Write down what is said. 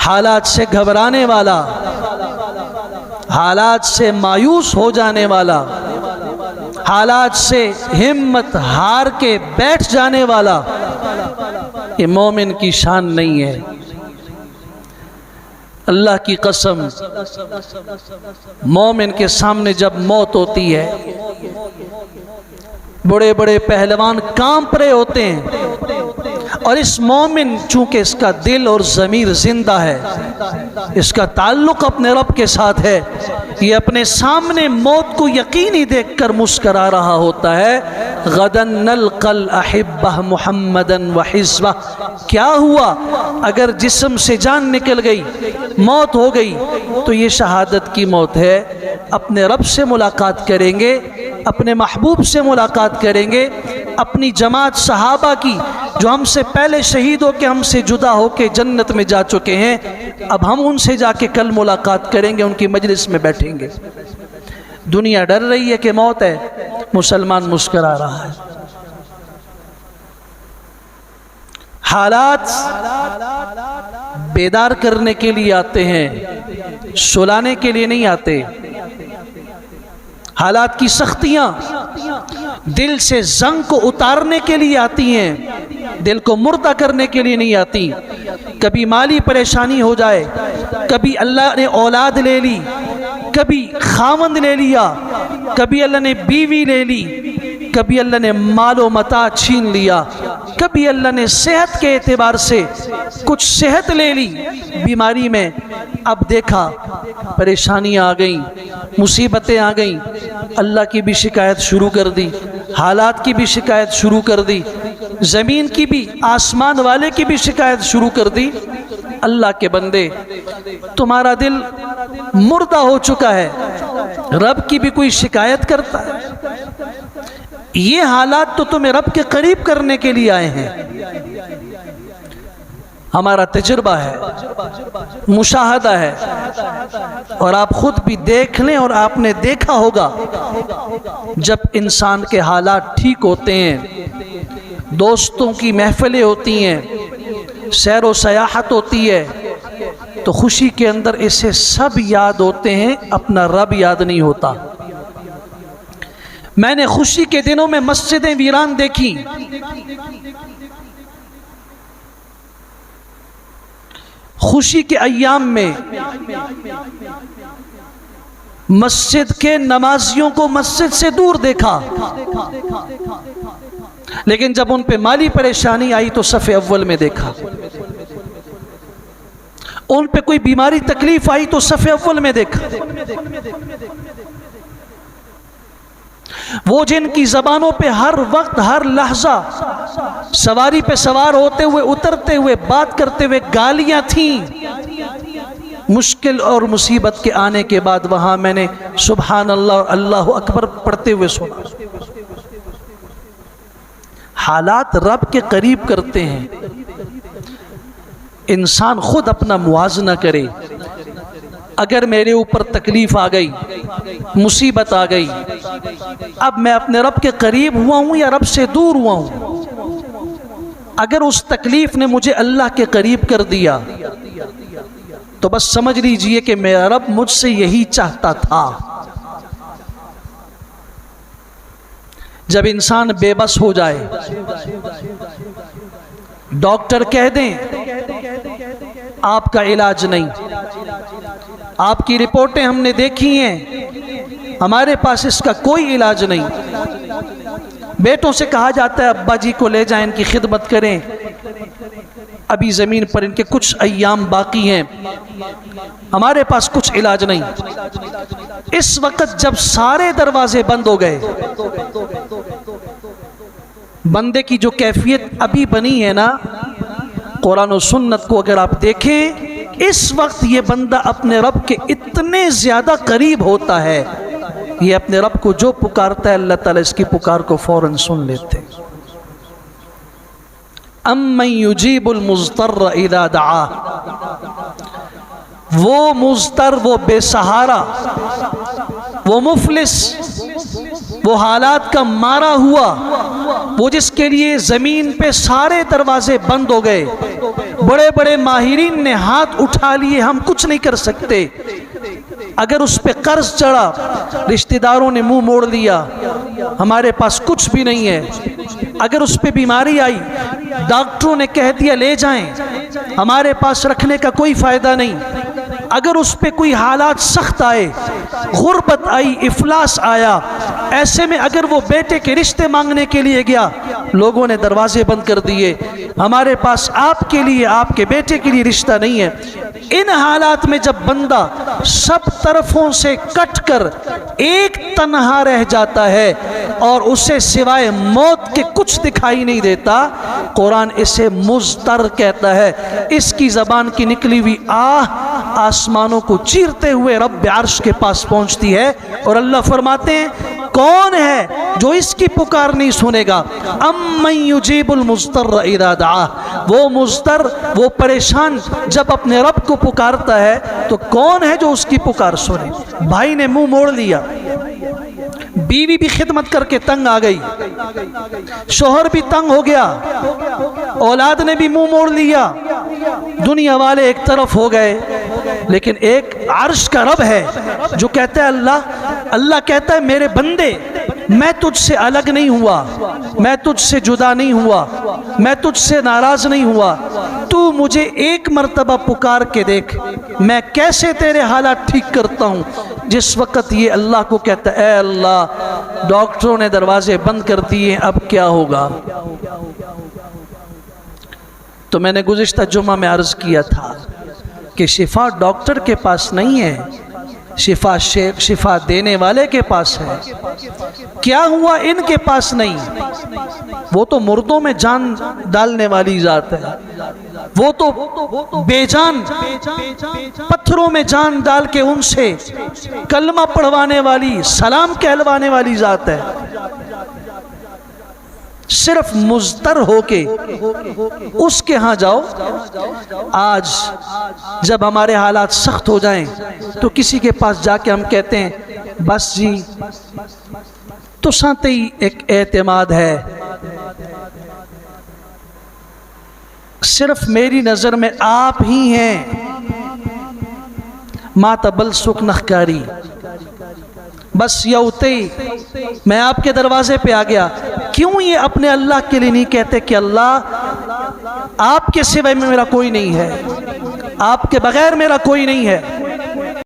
حالات سے گھبرانے والا، حالات سے مایوس ہو جانے والا، حالات سے ہمت ہار کے بیٹھ جانے والا، یہ مومن کی شان نہیں ہے۔ اللہ کی قسم، مومن کے سامنے جب موت ہوتی ہے، بڑے بڑے پہلوان کام پرے ہوتے ہیں۔ اور اس مومن چونکہ اس کا دل اور ضمیر زندہ ہے، اس کا تعلق اپنے رب کے ساتھ ہے، یہ اپنے سامنے موت کو یقینی دیکھ کر مسکرا رہا ہوتا ہے۔ غدن نلقل احبہ محمدن و حزبہ کیا ہوا؟ اگر جسم سے جان نکل گئی، موت ہو گئی، تو یہ شہادت کی موت ہے۔ اپنے رب سے ملاقات کریں گے، اپنے محبوب سے ملاقات کریں گے۔ اپنی جماعت صحابہ کی جو ہم سے پہلے شہید ہو کے ہم سے جدا ہو کے جنت میں جا چکے ہیں، اب ہم ان سے جا کے کل ملاقات کریں گے، ان کی مجلس میں بیٹھیں گے۔ دنیا ڈر رہی ہے کہ موت ہے، مسلمان مسکرا رہا ہے۔ حالات بیدار کرنے کے لیے آتے ہیں، سلانے کے لیے نہیں آتے۔ حالات کی سختیاں دل سے زنگ کو اتارنے کے لیے آتی ہیں، دل کو مردہ کرنے کے لیے نہیں آتی۔ کبھی مالی پریشانی ہو جائے، کبھی اللہ نے اولاد لے لی، کبھی خامند لے لیا، کبھی اللہ نے بیوی لے لی، کبھی اللہ نے مال و متا چھین لیا، کبھی اللہ نے صحت کے اعتبار سے کچھ صحت لے لی۔ بیماری میں اب دیکھا، پریشانیاں آ گئیں، مصیبتیں آ گئیں۔ اللہ کی بھی شکایت شروع کر دی۔ حالات کی بھی شکایت شروع کر دی، زمین کی بھی، آسمان والے کی بھی شکایت شروع کر دی۔ اللہ کے بندے، تمہارا دل مردہ ہو چکا ہے۔ رب کی بھی کوئی شکایت کرتا ہے۔ یہ حالات تو تمہیں رب کے قریب کرنے کے لیے آئے ہیں۔ ہمارا تجربہ ہے، مشاہدہ ہے۔ اور آپ خود بھی دیکھ لیں اور آپ نے دیکھا ہوگا جب انسان کے حالات ٹھیک ہوتے ہیں، دوستوں کی محفلیں ہوتی ہیں، سیر و سیاحت ہوتی ہے، تو خوشی کے اندر اسے سب یاد ہوتے ہیں، اپنا رب یاد نہیں ہوتا۔ میں نے خوشی کے دنوں میں مسجدیں ویران دیکھی خوشی کے ایام میں مسجد کے نمازیوں کو مسجد سے دور دیکھا۔ لیکن جب ان پہ مالی پریشانی آئی تو صف اول میں دیکھا۔ ان پہ کوئی بیماری تکلیف آئی تو صف اول میں دیکھا۔ وہ جن کی زبانوں پہ ہر وقت ہر لحظہ سواری پہ سوار ہوتے ہوئے اترتے ہوئے بات کرتے ہوئے گالیاں تھیں، مشکل اور مصیبت کے آنے کے بعد وہاں میں نے سبحان اللہ اور اللہ اکبر پڑھتے ہوئے سنا۔ حالات رب کے قریب کرتے ہیں۔ انسان خود اپنا موازنہ کرے۔ اگر میرے اوپر تکلیف آ گئی مصیبت آ گئی۔ اب میں اپنے رب کے قریب ہوا ہوں یا رب سے دور ہوا ہوں؟ اگر اس تکلیف نے مجھے اللہ کے قریب کر دیا، تو بس سمجھ لیجیے کہ میرا رب مجھ سے یہی چاہتا تھا۔ جب انسان بے بس ہو جائے، ڈاکٹر کہہ دیں، آپ کا علاج نہیں۔ آپ کی رپورٹیں ہم نے دیکھی ہیں۔ ہمارے پاس اس کا کوئی علاج نہیں۔ بیٹوں سے کہا جاتا ہے، ابا جی کو لے جائیں، ان کی خدمت کریں۔ ابھی زمین پر ان کے کچھ ایام باقی ہیں۔ ہمارے پاس کچھ علاج نہیں۔ اس وقت جب سارے دروازے بند ہو گئے، بندے کی جو کیفیت ابھی بنی ہے نا، قرآن و سنت کو اگر آپ دیکھیں، اس وقت یہ بندہ اپنے رب کے اتنے زیادہ قریب ہوتا ہے۔ یہ اپنے رب کو جو پکارتا ہے، اللہ تعالیٰ اس کی پکار کو فوراً سن لیتے امن یجیب المضطر اذا دعا وہ مضطر، وہ بے سہارا، وہ مفلس، وہ حالات کا مارا ہوا، وہ جس کے لیے زمین پہ سارے دروازے بند ہو گئے، بڑے بڑے ماہرین نے ہاتھ اٹھا لیے، ہم کچھ نہیں کر سکتے۔ اگر اس پہ قرض چڑھا، رشتہ داروں نے منہ موڑ لیا، ہمارے پاس کچھ بھی نہیں ہے۔ اگر اس پہ بیماری آئی، ڈاکٹروں نے کہہ دیا لے جائیں، ہمارے پاس رکھنے کا کوئی فائدہ نہیں۔ اگر اس پہ کوئی حالات سخت آئے، غربت آئی، افلاس آیا، ایسے میں اگر وہ بیٹے کے رشتے مانگنے کے لیے گیا، لوگوں نے دروازے بند کر دیے۔ ہمارے پاس آپ کے لیے، آپ کے بیٹے کے لیے رشتہ نہیں ہے۔ ان حالات میں جب بندہ سب طرفوں سے کٹ کر ایک تنہا رہ جاتا ہے اور اسے سوائے موت کے کچھ دکھائی نہیں دیتا، قرآن اسے مزتر کہتا ہے۔ اس کی زبان کی نکلی ہوئی آہ آسمانوں کو چیرتے ہوئے رب عرش کے پاس پہنچتی ہے اور اللہ فرماتے ہیں، کون ہے جو اس کی پکار نہیں سنے گا؟ ام یجیب المستر اذا وہ مستر وہ پریشان جب اپنے رب کو پکارتا ہے، تو کون ہے جو اس کی پکار سنے؟ بھائی نے منہ موڑ لیا۔ بیوی بھی خدمت کر کے تنگ آ گئی۔ شوہر بھی تنگ ہو گیا۔ اولاد نے بھی منہ موڑ لیا۔ دنیا والے ایک طرف ہو گئے۔ لیکن ایک عرش کا رب ہے جو کہتا ہے، اللہ اللہ کہتا ہے، میرے بندے میں تجھ سے الگ نہیں ہوا، میں تجھ سے جدا نہیں ہوا، میں تجھ سے ناراض نہیں ہوا۔ تو مجھے ایک مرتبہ پکار کے دیکھ، میں کیسے تیرے حالات ٹھیک کرتا ہوں؟ جس وقت یہ اللہ کو کہتا ہے، اے اللہ، ڈاکٹروں نے دروازے بند کر دیے، اب کیا ہوگا؟ تو میں نے گزشتہ جمعہ میں عرض کیا تھا کہ شفا ڈاکٹر کے پاس نہیں ہے شفا شفا دینے والے کے پاس ہے۔ کیا ہوا ان کے پاس نہیں؟ وہ تو مردوں میں جان ڈالنے والی ذات ہے۔ وہ تو بے جان پتھروں میں جان ڈال کے ان سے کلمہ پڑھوانے والی، سلام کہلوانے والی ذات ہے۔ صرف مزتر ہو کے اس کے ہاں جاؤ۔ آج جب ہمارے حالات سخت ہو جائیں تو کسی کے پاس جا کے ہم کہتے ہیں، بس جی تو ساتھ ہی ایک اعتماد ہے۔ صرف میری نظر میں آپ ہی ہیں۔ ماتبل سکھ نخکاری بس یوتی، میں آپ کے دروازے پہ آ گیا۔ کیوں یہ اپنے اللہ کے لیے نہیں کہتے کہ اللہ، آپ کے سوائے میں میرا کوئی نہیں ہے، آپ کے بغیر میرا کوئی نہیں ہے؟